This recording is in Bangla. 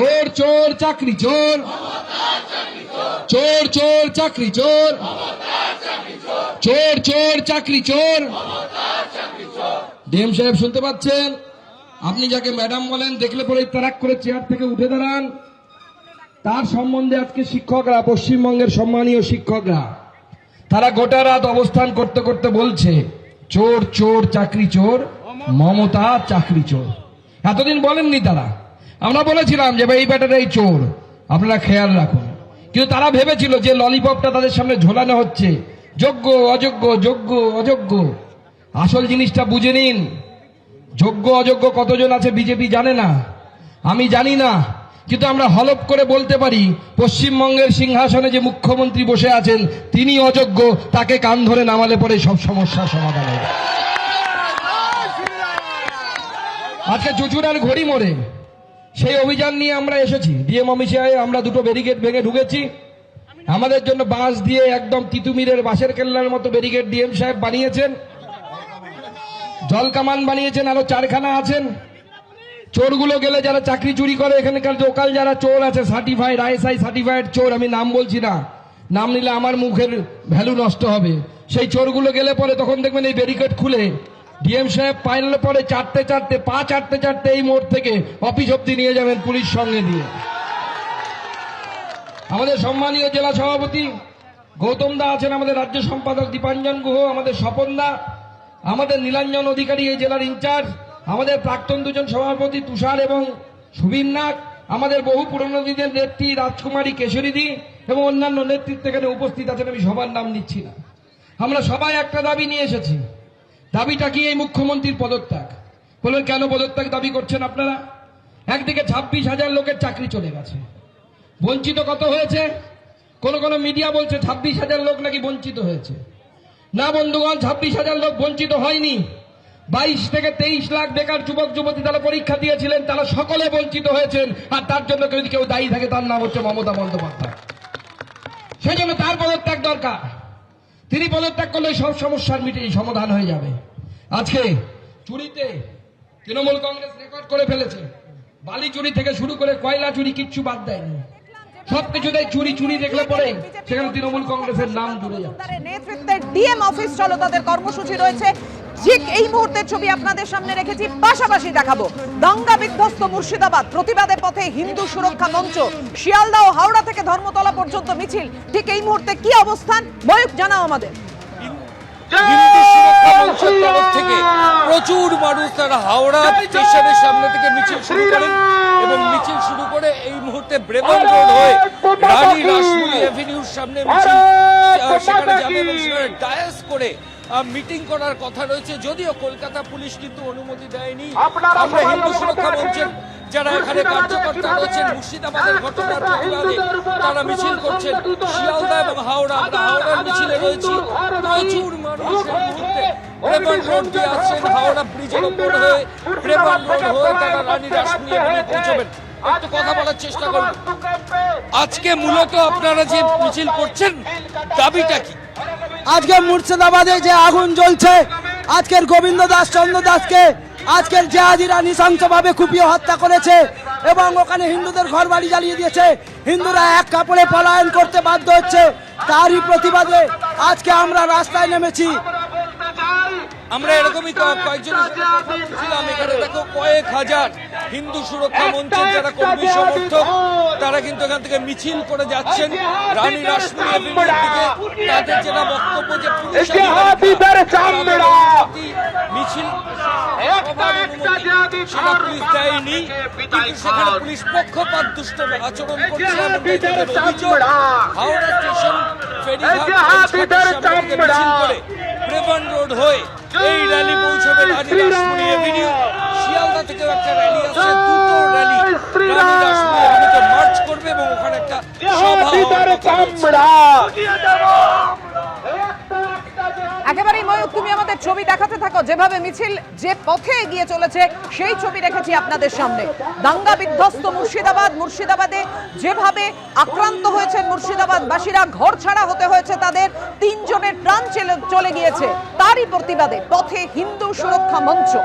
চোর চোর, চাকরি, চোর। চোর চোর, চাকরি, চোর। চোর চোর, চাকরি, চোর। ডিএম সাহেব শুনতে পাচ্ছেন? আপনি যাকে ম্যাডাম বলেন, দেখলে পরে তারাক করে চেয়ার থেকে উঠে দাঁড়ান। তার সম্বন্ধে আজকে শিক্ষকরা, পশ্চিমবঙ্গের সম্মানীয় শিক্ষকরা, তারা গোটা রাত অবস্থান করতে করতে বলছে, চোর চোর, চাকরি, চোর, মমতা, চাকরি, চোর। এতদিন বলেননি তারা। আমরা বলেছিলাম যে, ভাই, এই ব্যাটার এই চোর। আপনারা খেয়াল রাখুন। কিন্তু তারা ভেবেছিল যে, ললিপপটা তাদের সামনে ঝোলানো হচ্ছে। যোগ্য, অযোগ্য যোগ্য, অযোগ্য। আসল জিনিসটা বুঝে নিন। যোগ্য, অযোগ্য কতজন আছে বিজেপি জানে না। আমি জানি না, কিন্তু আমরা হলপ করে বলতে পারি, পশ্চিমবঙ্গের সিংহাসনে যে মুখ্যমন্ত্রী বসে আছেন, তিনি অযোগ্য, তাকে কান ধরে নামালে পরে সব সমস্যার সমাধান হবে। আজকে চুচুড়ার ঘড়ি মোড়ে। সেই অভিযান নিয়ে আমরা এসেছি। ডিএম অফিসে আমরা দুটো ব্যারিকেড ভেঙে ঢুকেছি। আমাদের জন্য বাঁশ দিয়ে একদম তিতুমিরের বাঁশের কেল্লার মতো ব্যারিকেড ডিএম সাহেব বানিয়েছেন। জল কামান বানিয়েছেন, আরও চারখানা আছেন। চোরগুলো গেলে যারা চাকরি চুরি করে, এখানকার লোকাল যারা চোর আছে সার্টিফাইড আইএসআই সার্টিফাইড চোর, আমি নাম বলছি না। নাম নিলে আমার মুখের ভ্যালু নষ্ট হবে। সেই চোরগুলো গেলে পরে তখন দেখবেন এই ব্যারিকেড খুলে। ডিএম সাহেব পাইলে পরে চারটে চারটে, পা চারটে চারটে এই মোড় থেকে অফিস অব্দি নিয়ে যাবেন পুলিশ সঙ্গে দিয়ে। আমাদের সম্মানীয় জেলা সভাপতি গৌতম দা আছেন, আমাদের রাজ্য সম্পাদক দীপাঞ্জন গুহ, আমাদের স্বপন দা, আমাদের নীলাঞ্জন অধিকারী এই জেলার ইনচার্জ, আমাদের প্রাক্তন দুজন সভাপতি তুষার এবং সুবীর নাগ, আমাদের বহু পুরনো দিনের নেত্রী রাজকুমারী কেশরীদি এবং অন্যান্য নেতৃত্ব এখানে উপস্থিত আছেন, আমি সবার নাম নিচ্ছি না। আমরা সবাই একটা দাবি নিয়ে এসেছি। দাবিটা কি এই মুখ্যমন্ত্রীর পদত্যাগ? বলবেন কেন পদত্যাগ দাবি করছেন আপনারা? একদিকে ছাব্বিশ হাজার লোকের চাকরি চলে গেছে। বঞ্চিত কত হয়েছে? কোন কোন মিডিয়া বলছে ছাব্বিশ হাজার লোক নাকি বঞ্চিত হয়েছে। না বন্ধুগণ, ছাব্বিশ হাজার লোক বঞ্চিত হয়নি। বাইশ থেকে তেইশ লাখ বেকার যুবক, যুবতী তারা পরীক্ষা দিয়েছিলেন, তারা সকলে বঞ্চিত হয়েছেন, আর তার জন্য যদি কেউ দায়ী থাকে, তার নাম হচ্ছে মমতা বন্দ্যোপাধ্যায়। সেই জন্য তার পদত্যাগ দরকার। তিনি পদত্যাগ করলে সব সমস্যার মিটে সমাধান হয়ে যাবে। আজকে চুরিতে তৃণমূল কংগ্রেস রেকর্ড করে ফেলেছে। বালি চুরি থেকে শুরু করে কয়লা চুরি কিচ্ছু বাদ দেয়নি। সবকিছুতে চুরি চুরি দেখলে পরে সেখানে তৃণমূল কংগ্রেসের নাম জুড়ে যাচ্ছে। নেতৃত্বে ডিএম অফিস চলো, তাদের কর্মসূচি রয়েছে। ঠিক এই মুহূর্তের ছবি আপনাদের সামনে রেখেছি। পাশাপাশি দেখাবো দাঙ্গা বিধ্বস্ত মুর্শিদাবাদ। প্রতিবাদের পথে হিন্দু সুরক্ষা মঞ্চ, শিয়ালদা ও হাওড়া থেকে ধর্মতলা পর্যন্ত মিছিল। ঠিক এই মুহূর্তে কি অবস্থান? ময়ূক জানাও আমাদের। প্রচুর মানুষ তারা হাওড়া স্টেশনের সামনে থেকে মিছিল শুরু করেন এবং মিছিল শুরু করে এই মুহূর্তে ব্রেবন রোড হয়ে রানী রাসমণি এভিনিউর সামনে মিছিল সেখানে যাবে এবং সেখানে ডায়াস করে মিটিং করার কথা রয়েছে। যদিও কলকাতা পুলিশ কিন্তু অনুমতি দেয়নি। আমরা হিন্দু সুরক্ষা মঞ্চের যারা এখানে কার্যকর্তা রয়েছেন মুর্শিদাবাদের ঘটনার প্রতিবাদে তারা মিছিল করছেন। শিয়ালদা এবং হাওড়া আমরা হাওড়ার মিছিলে রয়েছি। প্রচুর মানুষ মুহূর্তে প্রেমান রোড দিয়ে আসছেন হাওড়া ব্রিজের ওপর হয়ে। প্রেমান রোড হয়ে তারা রানী রাসমণি এখানে পৌঁছবেন। একটু কথা বলার চেষ্টা করুন। আজকে মূলত আপনারা যে মিছিল করছেন দাবিটা কি? আজকে মুর্শিদাবাদে যে আগুন জ্বলছে, আজকের গোবিন্দ দাস চন্দ্র দাসকে আজকের জেহাদিরা নৃশংসভাবে কুপিয়ে হত্যা করেছে এবং ওখানে হিন্দুদের ঘর বাড়ি জ্বালিয়ে দিয়েছে। হিন্দুরা এক কাপড়ে পলায়ন করতে বাধ্য হচ্ছে। তারই প্রতিবাদে আজকে আমরা রাস্তায় নেমেছি। আমরা এরকমই কয়েকজন ছিলাম এখানে দেখো কয়েক হাজার হিন্দু সুরক্ষা মঞ্চের যারা কর্মী সমর্থক তারা কিন্তু এখান থেকে মিছিল করে যাচ্ছেন। রানী রাসমণি এভিনিউর দিকে তাদের যেটা বক্তব্য যে মিছিল সেটা পুলিশ দেয়নি। কিন্তু সেখানে পুলিশ পক্ষপাত দুষ্ট আচরণ করছে হাওড়া স্টেশন মিছিল করে প্রেমান রোড হয়ে এই র্যালি পৌঁছবে রানী রাসমণি এভিনিউ শিয়ালদা থেকে একটা র্যালি আছে দুটো র্যালি রানী এভিনিউতে মার্চ করবে এবং ওখানে একটা সভা। একেবারেই ময়ূর, তুমি আমাদের ছবি দেখাতে থাকো। যেভাবে মিছিল যে পথে এগিয়ে চলেছে, সেই ছবি রেখেছি আপনাদের সামনে। দাঙ্গা বিধ্বস্ত মুর্শিদাবাদ, মুর্শিদাবাদে যেভাবে আক্রান্ত হয়েছেন মুর্শিদাবাদবাসীরা, ঘর ছাড়া হতে হয়েছে তাদের, তিনজনের প্রাণ চলে- চলে গিয়েছে। তারই প্রতিবাদে পথে হিন্দু সুরক্ষা মঞ্চ।